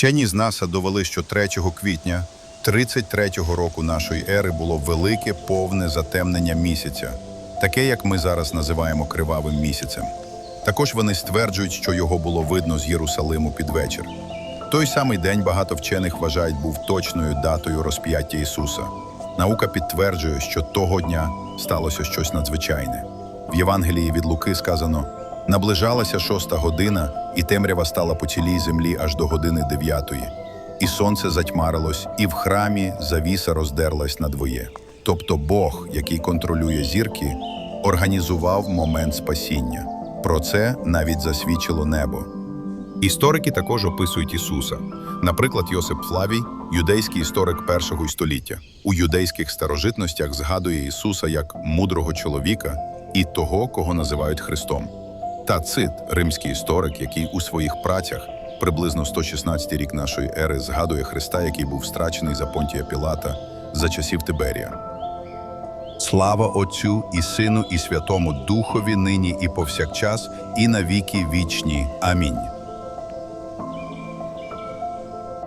Вчені з НАСА довели, що 3 квітня 33-го року нашої ери було велике повне затемнення місяця, таке, як ми зараз називаємо кривавим місяцем. Також вони стверджують, що його було видно з Єрусалиму під вечір. Той самий день багато вчених вважають був точною датою розп'яття Ісуса. Наука підтверджує, що того дня сталося щось надзвичайне. В Євангелії від Луки сказано: наближалася шоста година, і темрява стала по цілій землі аж до години дев'ятої. І сонце затьмарилось, і в храмі завіса роздерлась надвоє. Тобто Бог, який контролює зірки, організував момент спасіння. Про це навіть засвідчило небо. Історики також описують Ісуса. Наприклад, Йосип Флавій, юдейський історик першого століття, у юдейських старожитностях згадує Ісуса як мудрого чоловіка і того, кого називають Христом. Та Цит, римський історик, який у своїх працях приблизно 116 рік нашої ери згадує Христа, який був страчений за Понтія Пілата за часів Тиберія. Слава Отцю і Сину, і Святому Духові нині і повсякчас, і на віки вічні. Амінь.